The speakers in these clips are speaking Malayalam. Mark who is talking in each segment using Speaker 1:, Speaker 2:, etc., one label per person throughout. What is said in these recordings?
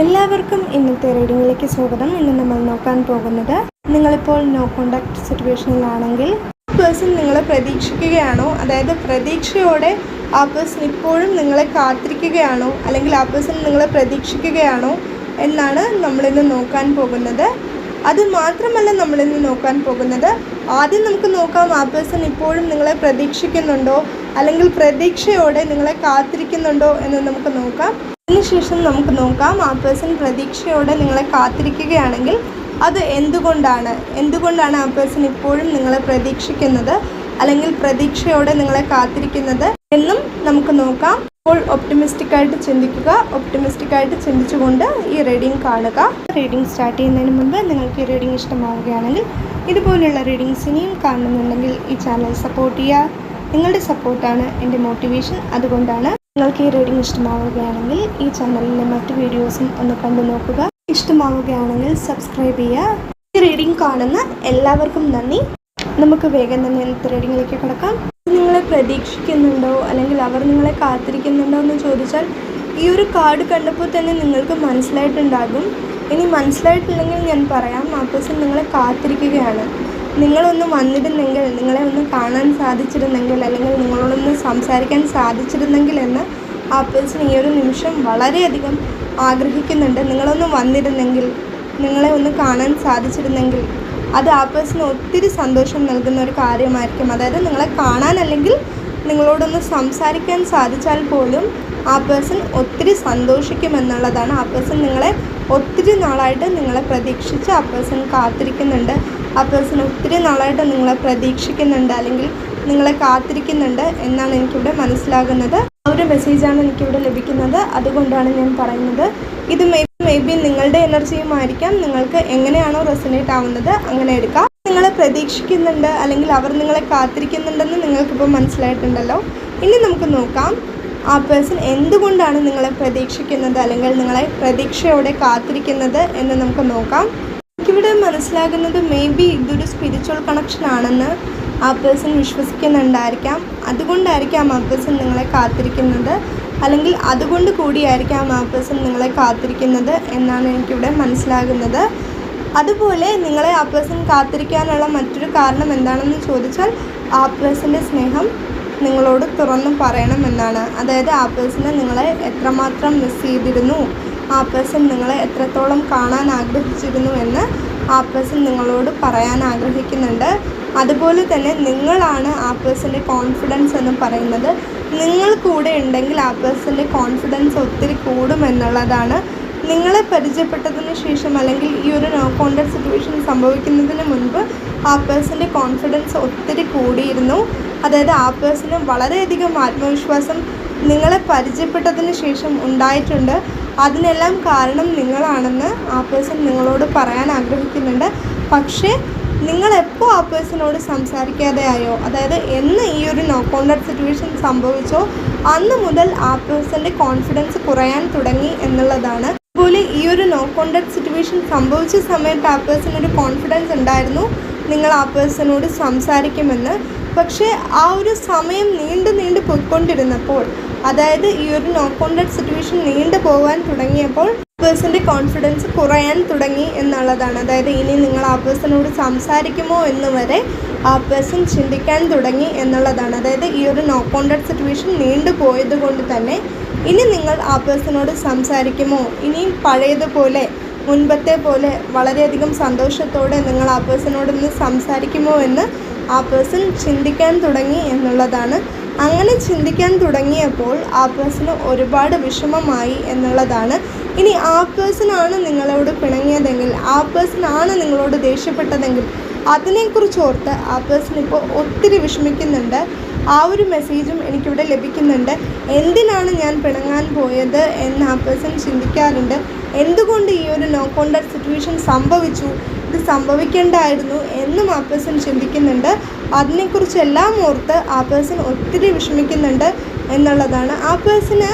Speaker 1: എല്ലാവർക്കും ഇന്നത്തെ റീഡിങ്ങിലേക്ക് സ്വാഗതം. ഇന്ന് നമ്മൾ നോക്കാൻ പോകുന്നത് നിങ്ങളിപ്പോൾ നോ കോണ്ടാക്ട് സിറ്റുവേഷനിലാണെങ്കിൽ പേഴ്സൺ നിങ്ങളെ പ്രതീക്ഷിക്കുകയാണോ? അതായത് പ്രതീക്ഷയോടെ ആ പേഴ്സൺ ഇപ്പോഴും നിങ്ങളെ കാത്തിരിക്കുകയാണോ? അല്ലെങ്കിൽ ആ പേഴ്സൺ നിങ്ങളെ പ്രതീക്ഷിക്കുകയാണോ? എന്നാണ് നമ്മളിന്ന് നോക്കാൻ പോകുന്നത്. അത് മാത്രമല്ല നമ്മൾ നമ്മളിന്ന് നോക്കാൻ പോകുന്നത്. ആദ്യം നമുക്ക് നോക്കാം ആ പേഴ്സൺ ഇപ്പോഴും നിങ്ങളെ പ്രതീക്ഷിക്കുന്നുണ്ടോ? അല്ലെങ്കിൽ പ്രതീക്ഷയോടെ നിങ്ങളെ കാത്തിരിക്കുന്നുണ്ടോ എന്ന് നമുക്ക് നോക്കാം. അതിനുശേഷം നമുക്ക് നോക്കാം ആ പേഴ്സൺ പ്രതീക്ഷയോടെ നിങ്ങളെ കാത്തിരിക്കുകയാണെങ്കിൽ അത് എന്തുകൊണ്ടാണ്? എന്തുകൊണ്ടാണ് ആ പേഴ്സൺ ഇപ്പോഴും നിങ്ങളെ പ്രതീക്ഷിക്കുന്നത്? അല്ലെങ്കിൽ പ്രതീക്ഷയോടെ നിങ്ങളെ കാത്തിരിക്കുന്നത്? എന്നും നമുക്ക് നോക്കാം. അപ്പോൾ ഒപ്റ്റിമിസ്റ്റിക് ആയിട്ട് ചിന്തിക്കുക. ഒപ്റ്റിമിസ്റ്റിക് ആയിട്ട് ചിന്തിച്ചുകൊണ്ട് ഈ റീഡിംഗ് കാണുക. റീഡിംഗ് സ്റ്റാർട്ട് ചെയ്യുന്നതിന് മുമ്പ് നിങ്ങൾക്ക് ഈ റീഡിംഗ് ഇഷ്ടമാവുകയാണെങ്കിൽ ഇതുപോലുള്ള റീഡിങ്സ് ഇനിയും കാണുന്നുണ്ടെങ്കിൽ ഈ ചാനൽ സപ്പോർട്ട് ചെയ്യുക. നിങ്ങളുടെ സപ്പോർട്ടാണ് എന്റെ മോട്ടിവേഷൻ അതുകൊണ്ടാണ് നിങ്ങൾക്ക് ഈ റീഡിംഗ് ഇഷ്ടമാവുകയാണെങ്കിൽ ഈ ചാനലിലെ മറ്റ് വീഡിയോസും ഒന്ന് കണ്ടു നോക്കുക. ഇഷ്ടമാവുകയാണെങ്കിൽ സബ്സ്ക്രൈബ് ചെയ്യുക. ഈ റീഡിംഗ് കാണുന്ന എല്ലാവർക്കും നന്ദി. നമുക്ക് വേഗം തന്നെ ഇന്നത്തെ റീഡിങ്ങിലേക്ക് കിടക്കാം. നിങ്ങളെ പ്രതീക്ഷിക്കുന്നുണ്ടോ? അല്ലെങ്കിൽ അവർ നിങ്ങളെ കാത്തിരിക്കുന്നുണ്ടോ എന്ന് ചോദിച്ചാൽ ഈ ഒരു കാർഡ് കണ്ടപ്പോൾ തന്നെ നിങ്ങൾക്ക് മനസ്സിലായിട്ടുണ്ടാകും. ഇനി മനസ്സിലായിട്ടില്ലെങ്കിൽ ഞാൻ പറയാം ആ പേഴ്സൺ നിങ്ങളെ കാത്തിരിക്കുകയാണ്. നിങ്ങളൊന്ന് വന്നിരുന്നെങ്കിൽ നിങ്ങളെ ഒന്ന് കാണാൻ സാധിച്ചിരുന്നെങ്കിൽ അല്ലെങ്കിൽ നിങ്ങളോടൊന്ന് സംസാരിക്കാൻ സാധിച്ചിരുന്നെങ്കിൽ എന്ന് ആ പേഴ്സൺ ഈ ഒരു നിമിഷം വളരെയധികം ആഗ്രഹിക്കുന്നുണ്ട്. നിങ്ങളൊന്ന് വന്നിരുന്നെങ്കിൽ നിങ്ങളെ ഒന്ന് കാണാൻ സാധിച്ചിരുന്നെങ്കിൽ. അത് ആ പേഴ്സണ് ഒത്തിരി സന്തോഷം നൽകുന്ന ഒരു കാര്യമായിരിക്കും. അതായത് നിങ്ങളെ കാണാനല്ലെങ്കിൽ നിങ്ങളോടൊന്ന് സംസാരിക്കാൻ സാധിച്ചാൽ പോലും ആ പേഴ്സൺ ഒത്തിരി സന്തോഷിക്കുമെന്നുള്ളതാണ് ആ പേഴ്സൺ നിങ്ങളെ ഒത്തിരി നാളായിട്ട് നിങ്ങളെ പ്രതീക്ഷിച്ച് ആ പേഴ്സൺ കാത്തിരിക്കുന്നുണ്ട്. ആ പേഴ്സൺ ഒത്തിരി നാളായിട്ട് നിങ്ങളെ പ്രതീക്ഷിക്കുന്നുണ്ട് അല്ലെങ്കിൽ നിങ്ങളെ കാത്തിരിക്കുന്നുണ്ട് എന്നാണ് എനിക്കിവിടെ മനസ്സിലാകുന്നത്. ആ ഒരു മെസ്സേജാണ് എനിക്കിവിടെ ലഭിക്കുന്നത്. അതുകൊണ്ടാണ് ഞാൻ പറയുന്നത്. ഇത് മേ ബി നിങ്ങളുടെ എനർജിയുമായിരിക്കാം നിങ്ങൾക്ക് എങ്ങനെയാണോ റെസനേറ്റ് ആവുന്നത് അങ്ങനെ എടുക്കാം. നിങ്ങളെ പ്രതീക്ഷിക്കുന്നുണ്ട് അല്ലെങ്കിൽ അവർ നിങ്ങളെ കാത്തിരിക്കുന്നുണ്ടെന്ന് നിങ്ങൾക്കിപ്പോൾ മനസ്സിലായിട്ടുണ്ടല്ലോ. ഇനി നമുക്ക് നോക്കാം. ആ പേഴ്സൺ എന്തുകൊണ്ടാണ് നിങ്ങളെ പ്രതീക്ഷിക്കുന്നത് അല്ലെങ്കിൽ നിങ്ങളെ പ്രതീക്ഷയോടെ കാത്തിരിക്കുന്നത് എന്ന് നമുക്ക് നോക്കാം. എനിക്കിവിടെ മനസ്സിലാകുന്നത് മേ ബി ഇതൊരു സ്പിരിച്വൽ കണക്ഷൻ ആണെന്ന് ആ പേഴ്സൺ വിശ്വസിക്കുന്നുണ്ടായിരിക്കാം. അതുകൊണ്ടായിരിക്കാം ആ പേഴ്സൺ നിങ്ങളെ കാത്തിരിക്കുന്നത്. അല്ലെങ്കിൽ അതുകൊണ്ട് കൂടിയായിരിക്കാം ആ പേഴ്സൺ നിങ്ങളെ കാത്തിരിക്കുന്നത് എന്നാണ് എനിക്കിവിടെ മനസ്സിലാകുന്നത്. അതുപോലെ നിങ്ങളെ ആ പേഴ്സൺ കാത്തിരിക്കാനുള്ള മറ്റൊരു കാരണം എന്താണെന്ന് ചോദിച്ചാൽ ആ പേഴ്സന്റെ സ്നേഹം നിങ്ങളോട് തുറന്നു പറയണം എന്നാണ്. അതായത് ആ പേഴ്സണെ നിങ്ങളെ എത്രമാത്രം മിസ് ചെയ്തിരുന്നു ആ പേഴ്സൺ നിങ്ങളെ എത്രത്തോളം കാണാൻ ആഗ്രഹിച്ചിരുന്നു എന്ന് ആ പേഴ്സൺ നിങ്ങളോട് പറയാൻ ആഗ്രഹിക്കുന്നുണ്ട്. അതുപോലെ തന്നെ നിങ്ങളാണ് ആ പേഴ്സന്റെ കോൺഫിഡൻസ് എന്ന് പറയുന്നത്. നിങ്ങൾ കൂടെ ഉണ്ടെങ്കിൽ ആ പേഴ്സന്റെ കോൺഫിഡൻസ് ഒത്തിരി കൂടുമെന്നുള്ളതാണ് നിങ്ങളെ പരിചയപ്പെട്ടതിന് ശേഷം അല്ലെങ്കിൽ ഈ ഒരു നോ കോണ്ടാക്ട് സിറ്റുവേഷൻ സംഭവിക്കുന്നതിന് മുൻപ് ആ പേഴ്സന്റെ കോൺഫിഡൻസ് ഒത്തിരി കൂടിയിരുന്നു. അതായത് ആ പേഴ്സന് വളരെയധികം ആത്മവിശ്വാസം നിങ്ങളെ പരിചയപ്പെട്ടതിന് ശേഷം ഉണ്ടായിട്ടുണ്ട്. അതിനെല്ലാം കാരണം നിങ്ങളാണെന്ന് ആ പേഴ്സൺ നിങ്ങളോട് പറയാൻ ആഗ്രഹിക്കുന്നുണ്ട്. പക്ഷേ നിങ്ങൾ എപ്പോൾ ആ പേഴ്സണോട് സംസാരിക്കാതെ ആയോ? അതായത് എന്ന് ഈ ഒരു നോ കോണ്ടാക്ട് സിറ്റുവേഷൻ സംഭവിച്ചോ? അന്ന് മുതൽ ആ പേഴ്സന്റെ കോൺഫിഡൻസ് കുറയാൻ തുടങ്ങി എന്നുള്ളതാണ്. അതുപോലെ ഈ ഒരു നോ കോണ്ടാക്ട് സിറ്റുവേഷൻ സംഭവിച്ച സമയത്ത് ആ പേഴ്സൺ ഒരു കോൺഫിഡൻസ് ഉണ്ടായിരുന്നു. നിങ്ങൾ ആ പേഴ്സണോട് സംസാരിക്കുമെന്ന്. പക്ഷേ ആ ഒരു സമയം നീണ്ടു നീണ്ടു പോയിക്കൊണ്ടിരുന്നപ്പോൾ അതായത് ഈ ഒരു നോ കോണ്ടാക്ട് സിറ്റുവേഷൻ നീണ്ടു പോകാൻ തുടങ്ങിയപ്പോൾ പേഴ്സന്റെ കോൺഫിഡൻസ് കുറയാൻ തുടങ്ങി എന്നുള്ളതാണ്. അതായത് ഇനി നിങ്ങൾ ആ പേഴ്സണോട് സംസാരിക്കുമോ എന്ന് വരെ ആ പേഴ്സൺ ചിന്തിക്കാൻ തുടങ്ങി എന്നുള്ളതാണ്. അതായത് ഈ ഒരു നോ കോണ്ടാക്ട് സിറ്റുവേഷൻ നീണ്ടു പോയത് കൊണ്ട് തന്നെ ഇനി നിങ്ങൾ ആ പേഴ്സണോട് സംസാരിക്കുമോ? ഇനിയും പഴയതുപോലെ മുൻപത്തെ പോലെ വളരെയധികം സന്തോഷത്തോടെ നിങ്ങൾ ആ പേഴ്സണോടൊന്ന് സംസാരിക്കുമോ എന്ന് ആ പേഴ്സൺ ചിന്തിക്കാൻ തുടങ്ങി എന്നുള്ളതാണ്. അങ്ങനെ ചിന്തിക്കാൻ തുടങ്ങിയപ്പോൾ ആ പേഴ്സണ് ഒരുപാട് വിഷമമായി എന്നുള്ളതാണ്. ഇനി ആ പേഴ്സണാണ് നിങ്ങളോട് പിണങ്ങിയതെങ്കിൽ ആ പേഴ്സണാണ് നിങ്ങളോട് ദേഷ്യപ്പെട്ടതെങ്കിൽ അതിനെക്കുറിച്ച് ഓർത്ത് ആ പേഴ്സൺ ഇപ്പോൾ ഒത്തിരി വിഷമിക്കുന്നുണ്ട്. ആ ഒരു മെസ്സേജും എനിക്കിവിടെ ലഭിക്കുന്നുണ്ട്. എന്തിനാണ് ഞാൻ പിണങ്ങാൻ പോയത് എന്ന് ആ പേഴ്സൺ ചിന്തിക്കാറുണ്ട്. എന്തുകൊണ്ട് ഈ ഒരു നോ കോണ്ടാക്ട് സിറ്റുവേഷൻ സംഭവിച്ചു? ഇത് സംഭവിക്കേണ്ടായിരുന്നു എന്നും ആ പേഴ്സൺ ചിന്തിക്കുന്നുണ്ട്. അതിനെക്കുറിച്ചെല്ലാം ഓർത്ത് ആ പേഴ്സൺ ഒത്തിരി വിഷമിക്കുന്നുണ്ട് എന്നുള്ളതാണ്. ആ പേഴ്സണ്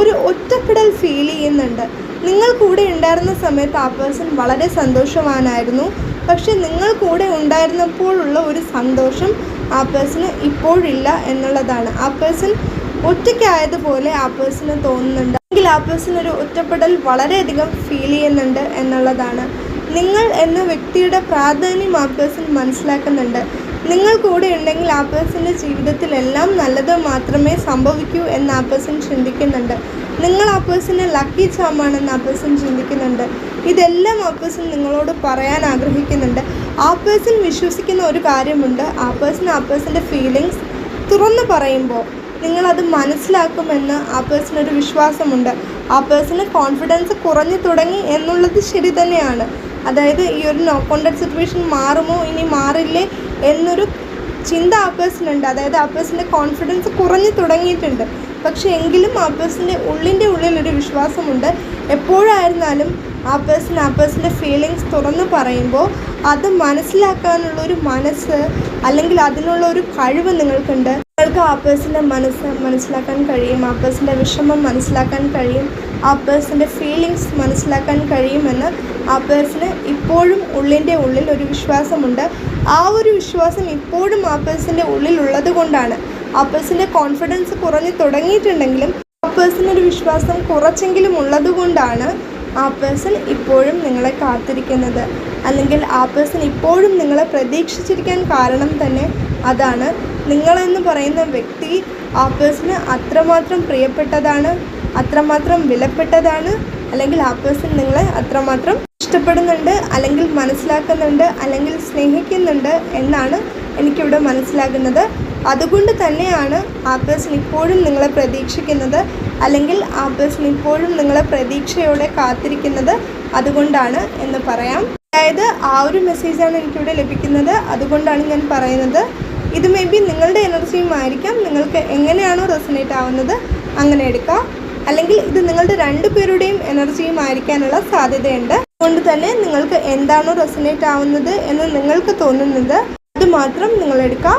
Speaker 1: ഒരു ഒറ്റപ്പെടൽ ഫീൽ ചെയ്യുന്നുണ്ട്. നിങ്ങൾ കൂടെ ഉണ്ടായിരുന്ന സമയത്ത് ആ പേഴ്സൺ വളരെ സന്തോഷവാനായിരുന്നു. പക്ഷെ നിങ്ങൾ കൂടെ ഉണ്ടായിരുന്നപ്പോഴുള്ള ഒരു സന്തോഷം ആ പേഴ്സണ് ഇപ്പോഴില്ല എന്നുള്ളതാണ്. ആ പേഴ്സൺ ഒറ്റയ്ക്കായതുപോലെ ആ പേഴ്സണ് തോന്നുന്നുണ്ട്. എങ്കിൽ ആ പേഴ്സൺ ഒരു ഒറ്റപ്പെടൽ വളരെയധികം ഫീൽ ചെയ്യുന്നുണ്ട് എന്നുള്ളതാണ്. നിങ്ങൾ എന്ന വ്യക്തിയുടെ പ്രാധാന്യം ആ പേഴ്സൺ മനസ്സിലാക്കുന്നുണ്ട് നിങ്ങൾ കൂടെ ഉണ്ടെങ്കിൽ ആ പേഴ്സന്റെ ജീവിതത്തിൽ എല്ലാം നല്ലത് മാത്രമേ സംഭവിക്കൂ എന്ന് ആ പേഴ്സൺ ചിന്തിക്കുന്നുണ്ട് നിങ്ങൾ ആ പേഴ്സണെ ലക്കി ചാമാണെന്ന് ആ പേഴ്സൺ ചിന്തിക്കുന്നുണ്ട് ഇതെല്ലാം ആ പേഴ്സൺ നിങ്ങളോട് പറയാൻ ആഗ്രഹിക്കുന്നുണ്ട് ആ പേഴ്സൺ വിശ്വസിക്കുന്ന ഒരു കാര്യമുണ്ട് ആ പേഴ്സൺ ആ പേഴ്സന്റെ ഫീലിങ്സ് തുറന്നു പറയുമ്പോൾ നിങ്ങളത് മനസ്സിലാക്കുമെന്ന് ആ പേഴ്സണൊരു വിശ്വാസമുണ്ട് ആ പേഴ്സണ് കോൺഫിഡൻസ് കുറഞ്ഞു തുടങ്ങി എന്നുള്ളത് ശരി തന്നെയാണ് അതായത് ഈ ഒരു നോ കോണ്ടാക്ട് സിറ്റുവേഷൻ മാറുമോ ഇനി മാറില്ലേ എന്നൊരു ചിന്ത ആ പേഴ്സണുണ്ട് അതായത് ആ കോൺഫിഡൻസ് കുറഞ്ഞു തുടങ്ങിയിട്ടുണ്ട്. പക്ഷേ എങ്കിലും ആ പേഴ്സന്റെ ഉള്ളിന്റെ ഉള്ളിലൊരു വിശ്വാസമുണ്ട്. എപ്പോഴായിരുന്നാലും ആ പേഴ്സൺ ആ പേഴ്സന്റെ ഫീലിങ്സ് തുറന്ന് പറയുമ്പോൾ അത് മനസ്സിലാക്കാനുള്ള ഒരു മനസ്സ് അല്ലെങ്കിൽ അതിനുള്ള ഒരു കഴിവ് നിങ്ങൾക്കുണ്ട്. നിങ്ങൾക്ക് ആ പേഴ്സന്റെ മനസ്സ് മനസ്സിലാക്കാൻ കഴിയും ആ പേഴ്സന്റെ വിഷമം മനസ്സിലാക്കാൻ കഴിയും ആ പേഴ്സന്റെ ഫീലിങ്സ് മനസ്സിലാക്കാൻ കഴിയുമെന്ന് ആ പേഴ്സന് ഇപ്പോഴും ഉള്ളിന്റെ ഉള്ളിൽ ഒരു വിശ്വാസമുണ്ട്. ആ ഒരു വിശ്വാസം ഇപ്പോഴും ആ പേഴ്സന്റെ ഉള്ളിലുള്ളത് കൊണ്ടാണ്. ആ പേഴ്സന്റെ കോൺഫിഡൻസ് കുറഞ്ഞു തുടങ്ങിയിട്ടുണ്ടെങ്കിലും ആ ഒരു വിശ്വാസം കുറച്ചെങ്കിലും ഉള്ളത് കൊണ്ടാണ് ആ പേഴ്സൺ ഇപ്പോഴും നിങ്ങളെ കാത്തിരിക്കുന്നത്. അല്ലെങ്കിൽ ആ പേഴ്സൺ ഇപ്പോഴും നിങ്ങളെ പ്രതീക്ഷിച്ചിരിക്കാൻ കാരണം തന്നെ അതാണ്. നിങ്ങളെന്ന് പറയുന്ന വ്യക്തി ആ പേഴ്സണ് അത്രമാത്രം പ്രിയപ്പെട്ടതാണ് അത്രമാത്രം വിലപ്പെട്ടതാണ്. അല്ലെങ്കിൽ ആ പേഴ്സൺ നിങ്ങളെ അത്രമാത്രം ഇഷ്ടപ്പെടുന്നുണ്ട് അല്ലെങ്കിൽ മനസ്സിലാക്കുന്നുണ്ട് അല്ലെങ്കിൽ സ്നേഹിക്കുന്നുണ്ട് എന്നാണ് എനിക്കിവിടെ മനസ്സിലാകുന്നത്. അതുകൊണ്ട് തന്നെയാണ് ആ പേഴ്സൺ ഇപ്പോഴും നിങ്ങളെ പ്രതീക്ഷിക്കുന്നത്. അല്ലെങ്കിൽ ആ ബസ്സിന് ഇപ്പോഴും നിങ്ങളെ പ്രതീക്ഷയോടെ കാത്തിരിക്കുന്നത് അതുകൊണ്ടാണ് എന്ന് പറയാം. അതായത് ആ ഒരു മെസ്സേജാണ് എനിക്കിവിടെ ലഭിക്കുന്നത്. അതുകൊണ്ടാണ് ഞാൻ പറയുന്നത്. ഇത് മേ ബി നിങ്ങളുടെ എനർജിയും ആയിരിക്കാം. നിങ്ങൾക്ക് എങ്ങനെയാണോ റെസനേറ്റ് ആവുന്നത് അങ്ങനെ എടുക്കാം. അല്ലെങ്കിൽ ഇത് നിങ്ങളുടെ രണ്ടു പേരുടെയും എനർജിയും ആയിരിക്കാനുള്ള സാധ്യതയുണ്ട്. അതുകൊണ്ട് തന്നെ നിങ്ങൾക്ക് എന്താണോ റെസനേറ്റ് ആവുന്നത് എന്ന് നിങ്ങൾക്ക് തോന്നുന്നത് അത് മാത്രം നിങ്ങൾ എടുക്കാം.